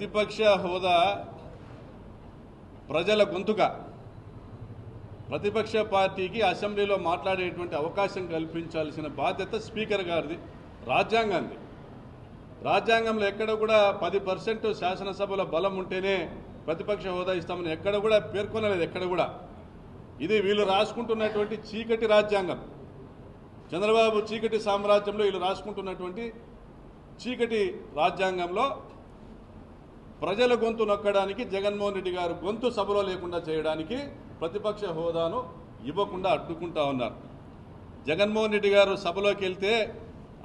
ప్రతిపక్ష హోదా ప్రజల గొంతుక. ప్రతిపక్ష పార్టీకి అసెంబ్లీలో మాట్లాడేటువంటి అవకాశం కల్పించాల్సిన బాధ్యత స్పీకర్ గారిది రాజ్యాంగాన్ని రాజ్యాంగంలో ఎక్కడ కూడా పది పర్సెంట్ శాసనసభల బలం ఉంటేనే ప్రతిపక్ష హోదా ఇస్తామని ఎక్కడ కూడా పేర్కొనలేదు ఎక్కడ కూడా. ఇది వీళ్ళు రాసుకుంటున్నటువంటి చీకటి రాజ్యాంగం. చంద్రబాబు చీకటి సామ్రాజ్యంలో వీళ్ళు రాసుకుంటున్నటువంటి చీకటి రాజ్యాంగంలో ప్రజల గొంతు నొక్కడానికి జగన్మోహన్ రెడ్డి గారు గొంతు సభలో లేకుండా చేయడానికి ప్రతిపక్ష హోదాను ఇవ్వకుండా అడ్డుకుంటా ఉన్నారు. జగన్మోహన్ రెడ్డి గారు సభలోకి వెళ్తే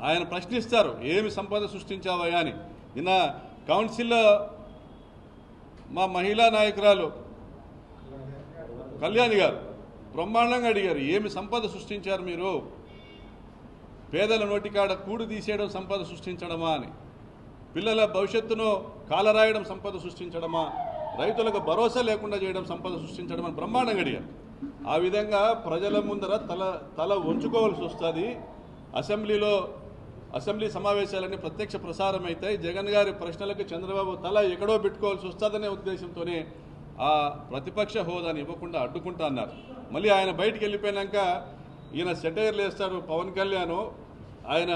ఆయన ప్రశ్నిస్తారు ఏమి సంపద సృష్టించావయ్యా అని? నిన్న కౌన్సిల్లో మా మహిళా నాయకురాలు కళ్యాణి గారు బ్రహ్మాండంగా అడిగారు ఏమి సంపద సృష్టించారు మీరు? పేదల నోటికాడ కూడు తీసేయడం సంపద సృష్టించడమా? అని. పిల్లల భవిష్యత్తును కాలరాయడం సంపద సృష్టించడమా? రైతులకు భరోసా లేకుండా చేయడం సంపద సృష్టించడం అని బ్రహ్మాండంగా అడిగారు. ఆ విధంగా ప్రజల ముందర తల తల ఉంచుకోవాల్సి వస్తుంది. అసెంబ్లీలో అసెంబ్లీ సమావేశాలన్నీ ప్రత్యక్ష ప్రసారం అవుతాయి జగన్ గారి ప్రశ్నలకు చంద్రబాబు తల ఎక్కడో పెట్టుకోవాల్సి వస్తుందనే ఉద్దేశంతోనే ఆ ప్రతిపక్ష హోదాని ఇవ్వకుండా అడ్డుకుంటా అన్నారు. మళ్ళీ ఆయన బయటికి వెళ్ళిపోయినాక ఈయన సెటైర్లు వేస్తాడు పవన్ కళ్యాణ్. ఆయన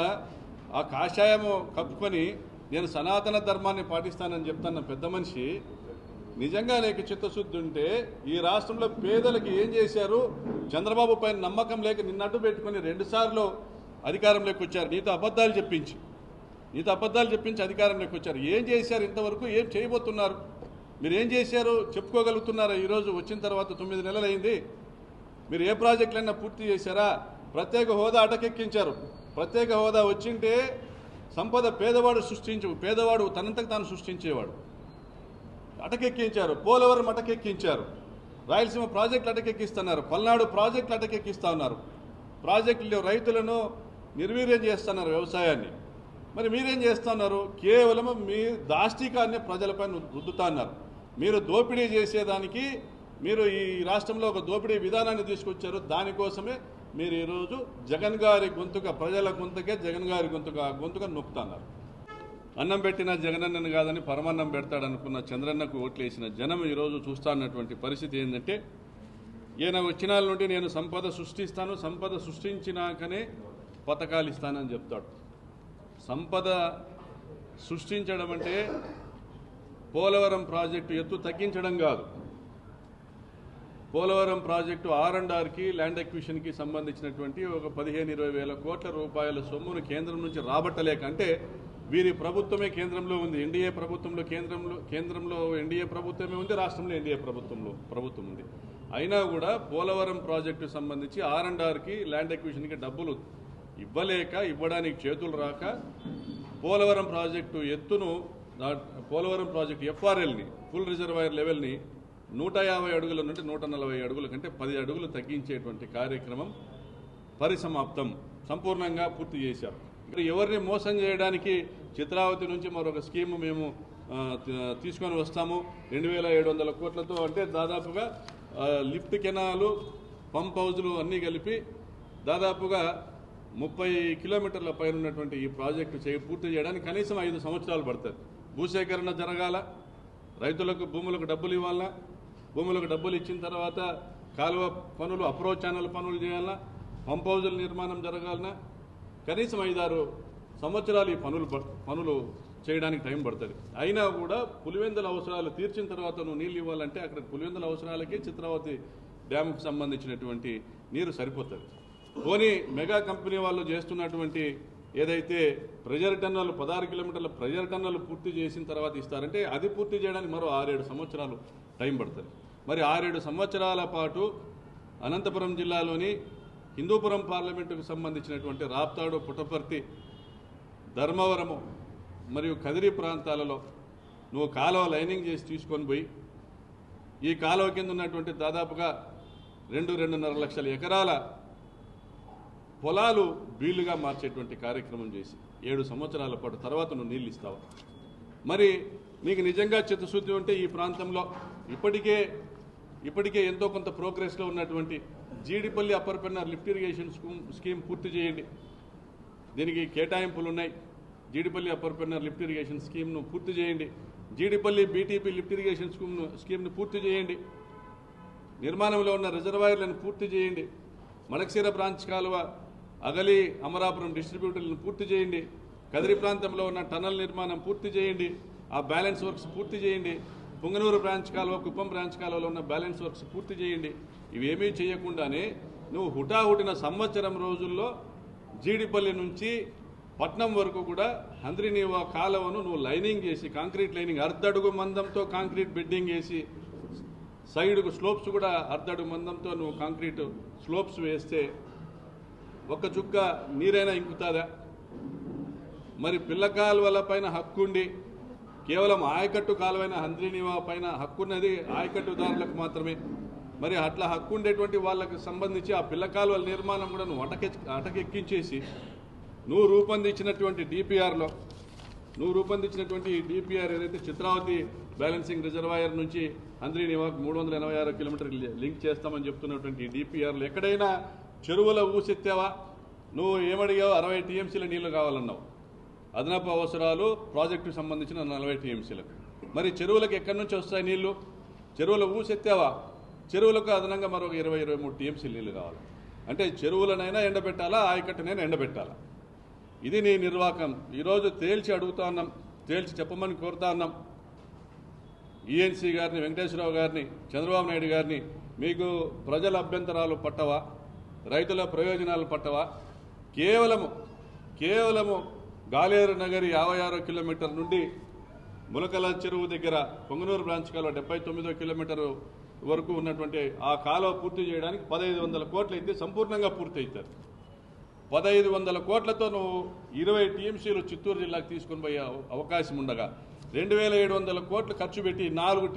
ఆ కాషాయము కప్పుకొని నేను సనాతన ధర్మాన్ని పాటిస్తానని చెప్తాన్న పెద్ద మనిషి నిజంగా లేక చిత్తశుద్ధి ఉంటే ఈ రాష్ట్రంలో పేదలకు ఏం చేశారు? చంద్రబాబు పైన నమ్మకం లేక నిన్నట్టు పెట్టుకుని రెండుసార్లు అధికారంలోకి వచ్చారు. నీతో అబద్ధాలు చెప్పించి. నీతో అబద్ధాలు చెప్పించి అధికారంలోకి వచ్చారు. ఏం చేశారు? ఇంతవరకు ఏం చేయబోతున్నారు? మీరు ఏం చేశారు? చెప్పుకోగలుగుతున్నారా? ఈరోజు వచ్చిన తర్వాత తొమ్మిది నెలలు అయింది మీరు ఏ ప్రాజెక్టులైనా పూర్తి చేశారా? ప్రత్యేక హోదా అటకెక్కించారు. ప్రత్యేక హోదా వచ్చింటే సంపద పేదవాడు సృష్టించు పేదవాడు తనంతకు తాను సృష్టించేవాడు. అటకెక్కించారు. పోలవరం అటకెక్కించారు. రాయలసీమ ప్రాజెక్టులు అటకెక్కిస్తున్నారు. పల్నాడు ప్రాజెక్టులు అటకెక్కిస్తా ఉన్నారు. ప్రాజెక్టులు రైతులను నిర్వీర్యం చేస్తున్నారు వ్యవసాయాన్ని. మరి మీరేం చేస్తున్నారు? కేవలం మీ దాష్టికాన్ని ప్రజలపై రుద్దుతున్నారు మీరు దోపిడీ చేసేదానికి మీరు ఈ రాష్ట్రంలో ఒక దోపిడీ విధానాన్ని తీసుకొచ్చారు. దానికోసమే మీరు ఈరోజు జగన్ గారి గొంతుక ప్రజల గొంతుకే జగన్ గారి గొంతుక గొంతుక నొక్కుతున్నారు. అన్నం పెట్టిన జగనన్నను కాదని పరమాన్నం పెడతాడనుకున్న చంద్రన్నకు ఓట్లేసిన జనం ఈరోజు చూస్తున్నటువంటి పరిస్థితి ఏంటంటే ఈయన వచ్చిన నుండి నేను సంపద సృష్టిస్తాను సంపద సృష్టించినాకనే పథకాలు ఇస్తానని చెప్తాడు. సంపద సృష్టించడం అంటే పోలవరం ప్రాజెక్టు ఎత్తు తగ్గించడం కాదు. పోలవరం ప్రాజెక్టు ఆర్ అండ్ ఆర్కి ల్యాండ్ ఎక్విషన్కి సంబంధించినటువంటి ఒక పదిహేను ఇరవై వేల కోట్ల రూపాయల సొమ్మును కేంద్రం నుంచి రాబట్టలేక అంటే వీరి ప్రభుత్వమే కేంద్రంలో ఉంది. ఎన్డీఏ ప్రభుత్వంలో కేంద్రంలో కేంద్రంలో ఎన్డీఏ ప్రభుత్వమే ఉంది రాష్ట్రంలో ఎన్డీఏ ప్రభుత్వంలో ప్రభుత్వం ఉంది. అయినా కూడా పోలవరం ప్రాజెక్టు సంబంధించి ఆర్ అండ్ ఆర్కి ల్యాండ్ ఎక్విషన్కి డబ్బులు ఇవ్వలేక ఇవ్వడానికి చేతులు రాక పోలవరం ప్రాజెక్టు ఎత్తును పోలవరం ప్రాజెక్టు ఎఫ్ఆర్ఎల్ని ఫుల్ రిజర్వాయర్ లెవెల్ని నూట యాభై అడుగుల నుండి నూట నలభై అడుగుల కంటే పది అడుగులు తగ్గించేటువంటి కార్యక్రమం పరిసమాప్తం. సంపూర్ణంగా పూర్తి చేశారు. ఇక్కడ ఎవరిని మోసం చేయడానికి చిత్రావతి నుంచి మరొక స్కీమ్ మేము తీసుకొని వస్తాము. రెండు వేల ఏడు వందల కోట్లతో అంటే దాదాపుగా లిఫ్ట్ కెనాలు పంప్ హౌజులు అన్నీ కలిపి దాదాపుగా ముప్పై కిలోమీటర్ల పైన ఉన్నటువంటి ఈ ప్రాజెక్టు చే పూర్తి చేయడానికి కనీసం ఐదు సంవత్సరాలు పడుతుంది. భూసేకరణ జరగాల రైతులకు భూములకు డబ్బులు ఇవ్వాలా భూములకు డబ్బులు ఇచ్చిన తర్వాత కాలువ పనులు అప్రోచ్ ఛానల్ పనులు చేయాలన్నా పంప్ హౌజుల నిర్మాణం జరగాలన్నా కనీసం ఐదారు సంవత్సరాలు ఈ పనులు పనులు చేయడానికి టైం పడుతుంది. అయినా కూడా పులివెందుల అవసరాలు తీర్చిన తర్వాత నువ్వు నీళ్ళు ఇవ్వాలంటే అక్కడ పులివెందుల అవసరాలకి చిత్రావతి డ్యామ్కి సంబంధించినటువంటి నీరు సరిపోతుంది. పోనీ మెగా కంపెనీ వాళ్ళు చేస్తున్నటువంటి ఏదైతే ప్రెజర్ టన్నలు పదహారు కిలోమీటర్ల ప్రెజర్ టన్నలు పూర్తి చేసిన తర్వాత ఇస్తారంటే అది పూర్తి చేయడానికి మరో ఆరేడు సంవత్సరాలు టైం పడుతుంది. మరి ఆరేడు సంవత్సరాల పాటు అనంతపురం జిల్లాలోని హిందూపురం పార్లమెంటుకు సంబంధించినటువంటి రాప్తాడు పుట్టపర్తి ధర్మవరము మరియు కదిరి ప్రాంతాలలో నువ్వు కాలువ లైనింగ్ చేసి తీసుకొని పోయి ఈ కాలువ కింద ఉన్నటువంటి దాదాపుగా రెండు రెండున్నర లక్షల ఎకరాల పొలాలు బీళ్ళుగా మార్చేటువంటి కార్యక్రమం చేసి ఏడు సంవత్సరాల పాటు తర్వాత నువ్వు నీళ్ళు ఇస్తావా. మరి నీకు నిజంగా చిత్తశుద్ధి ఉంటే ఈ ప్రాంతంలో ఇప్పటికే ఇప్పటికే ఎంతో కొంత ప్రోగ్రెస్లో ఉన్నటువంటి Jeedipalli upper Penner lift irrigation scheme scheme పూర్తి చేయండి. దీనికి కేటాయింపులు ఉన్నాయి. Jeedipalli upper Penner lift irrigation స్కీమ్ను పూర్తి చేయండి. జీడిపల్లి బీటీపీ లిఫ్ట్ ఇరిగేషన్ స్కీమ్ను స్కీమ్ని పూర్తి చేయండి. నిర్మాణంలో ఉన్న రిజర్వాయర్లను పూర్తి చేయండి. మడకశీర బ్రాంచ్ కాలువ అగలి అమరాపురం డిస్ట్రిబ్యూటర్లను పూర్తి చేయండి. కదిరి ప్రాంతంలో ఉన్న టనల్ నిర్మాణం పూర్తి చేయండి. ఆ బ్యాలెన్స్ వర్క్స్ పూర్తి చేయండి. పుంగనూరు బ్రాంచ్ కాలువ కుప్పం బ్రాంచ్ కాలువలో ఉన్న బ్యాలెన్స్ వర్క్స్ పూర్తి చేయండి. ఇవేమీ చేయకుండానే నువ్వు హుటాహుటిన సంవత్సరం రోజుల్లో జీడిపల్లి నుంచి పట్నం వరకు కూడా హంద్రినీవా కాలువను నువ్వు లైనింగ్ చేసి కాంక్రీట్ లైనింగ్ అర్ధడుగు మందంతో కాంక్రీట్ బెడ్డింగ్ వేసి సైడ్కు స్లోప్స్ కూడా అర్ధడుగు మందంతో నువ్వు కాంక్రీట్ స్లోప్స్ వేస్తే ఒక్క చుక్క నీరైనా ఇంకుతుందా? మరి పిల్ల కాలువల పైన హక్కుండి. కేవలం ఆయకట్టు కాలువైన హంద్రీనివా పైన హక్కున్నది ఆయకట్టుదారులకు మాత్రమే. మరి అట్లా హక్కు ఉండేటువంటి వాళ్ళకి సంబంధించి ఆ పిల్ల కాలువల నిర్మాణం కూడా నువ్వు అటకె అటకెక్కించేసి నువ్వు రూపొందించినటువంటి డిపిఆర్లో నువ్వు రూపొందించినటువంటి డిపిఆర్ ఏదైతే చిత్రావతి బ్యాలెన్సింగ్ రిజర్వాయర్ నుంచి అంద్రీనివాకు మూడు వందల ఎనభై ఆరు కిలోమీటర్లు లింక్ చేస్తామని చెప్తున్నటువంటి డిపిఆర్లు ఎక్కడైనా చెరువుల ఊసెత్తావా? నువ్వు ఏమడిగావు? అరవై టీఎంసీల నీళ్ళు కావాలన్నావు. అదనపు అవసరాలు ప్రాజెక్టుకు సంబంధించిన నలభై టీఎంసీలకు. మరి చెరువులకు ఎక్కడి నుంచి వస్తాయి నీళ్ళు? చెరువులు ఊసెత్తావా? చెరువులకు అదనంగా మరొక ఇరవై ఇరవై మూడు టీఎంసీ నీళ్ళు కావాలి. అంటే చెరువులనైనా ఎండబెట్టాలా? ఆయకట్టునైనా ఎండబెట్టాలా? ఇది నీ నిర్వాహకం ఈరోజు తేల్చి అడుగుతా ఉన్నాం తేల్చి చెప్పమని కోరుతా ఉన్నాం ఈఎన్సీ గారిని వెంకటేశ్వరరావు గారిని చంద్రబాబు నాయుడు గారిని మీకు ప్రజల అభ్యంతరాలు పట్టవా? రైతుల ప్రయోజనాలు పట్టవా? కేవలము కేవలము గాలేరు నగరి యాభై ఆరో కిలోమీటర్ నుండి ములకల చెరువు దగ్గర పొంగనూరు బ్రాంచ్ కాలువ డెబ్బై తొమ్మిదో కిలోమీటర్ వరకు ఉన్నటువంటి ఆ కాలువ పూర్తి చేయడానికి పదహైదు వందల కోట్లు అయితే సంపూర్ణంగా పూర్తి అవుతారు పదహైదు వందల కోట్లతో నువ్వు ఇరవై టీఎంసీలు చిత్తూరు జిల్లాకు తీసుకొని పోయే అవకాశం ఉండగా రెండు వేల ఏడు వందల కోట్లు ఖర్చు పెట్టి నాలుగు టీ